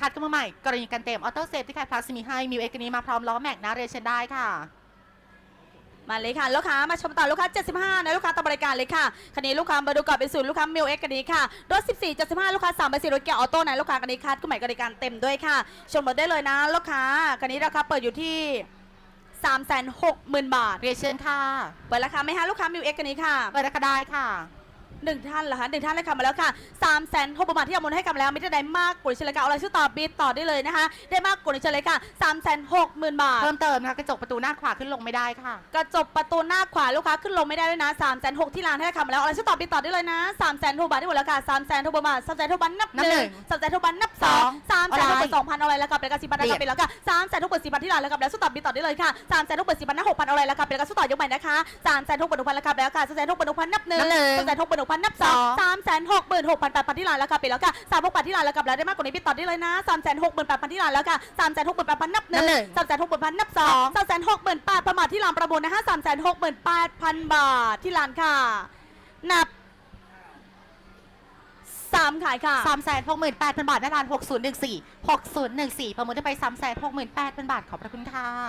คัดกันมาใหม่ กรณีการเต็มออโต้เซฟที่ใครพลัสมีให้มิวเอกนี้มาพร้อมล้อแม็กนะเรเชนได้ค่ะมาเลยค่ะลูกค้ามาชมต่อลูกค้า 75 นะลูกค้าต่อบริการเลยค่ะคันนี้ลูกค้ามาดูก่อนเป็นศูนย์ลูกค้ามิวเอ็กกันนี้ค่ะรถ 14 75 ลูกค้า3ใบสีรถเกียร์ออโต้นะลูกค้ากันนี้คัดก็หมายบริการเต็มด้วยค่ะ ชมรถได้เลยนะ ลูกค้าคันนี้ราคาเปิดอยู่ที่ 360,000 บาทเรเชนค่ะ เปิดราคาไหมฮะลูกค้ามิวเอ็กกันนี้ค่ะเปิดราคาได้ค่ะ หนึ่งท่านเหรอคะหนึ่งท่านเลยค่ะมาแล้วค่ะ3ามแสนหกบาทที่เอามนให้กันมาแล้วไม่ได้ได้มากกว่านี้เฉลยค่ะเอาอะไรชื่อต่อบีต่อได้เลยนะคะ ได้มากกว่านี้เฉลยค่ะ3ามแสนหกหมื่นบาท เพิ่มเติมนะคะกระจกประตูหน้าขวาขึ้นลงไม่ได้ค่ะกระจกประตูหน้าขวาลูกค้าขึ้นลงไม่ได้ด้วยนะ3ามแสนหกที่ร้านให้คำมาแล้วอะไรชื่อต่อปีต่อได้เลยนะ3ามแสนหกบาทที่หมดแล้วค่ะ3ามแสนหกบาทสามแสนหกบาทนับหนับหนึ่นึ่งงสามแสนหกบาทนับสอง สองสามแสนหกบาทอะไรสองพันเอาอะไรแล้วกับเป็นกระสิบบาทแล้วกับเป็นแล้วค่ะสามแสนหกบาทสี่พันที่ร้านแล้วกับแล้วชื่อต่อปีต่อได้เลยค่ะสามแสนหกบาทสี่พันหกพันเอาอะไรแล้วกับเป็นกระสุต่อยกใหม่นะคะสามแสนหกบาทหกพันแล้วกับแล้วค่ะสามแสนหกบาทหกพันนับหนึ่งนับหนึ่งสามแสนหกบาทหกพันนับสองสามแสนหกหมื่นหกพันแปดพันที่ร้านแล้วกับเป็นแล้วค่ะสามหกบาทที่ร้านแล้วกับแล้วได้มากกว่านี้ปีต่อได้เลยนะสามแสนหกหมื่นแปดพันที่ร้านแล้วค่ะสามแสนหกหมื่นแปดพันนับหนึ่งนับหนึ่งสามแสนหกหมื่นพันนับสองสามแสนหกหมื่นแปดพันบาทที่ร้านประมูลนะคะสามแสนหกหมื่นแปดพันบาทที่ร้านค่ะนับ สามขายค่ะ สามแสนหกหมื่นแปดพันบาทหน้าร้านหกศูนย์หนึ่งสี่หกศูนย์หนึ่งสี่ประมูลได้ไปสามแสนหกหมื่นแปดพันบาทขอบพระคุณค่ะ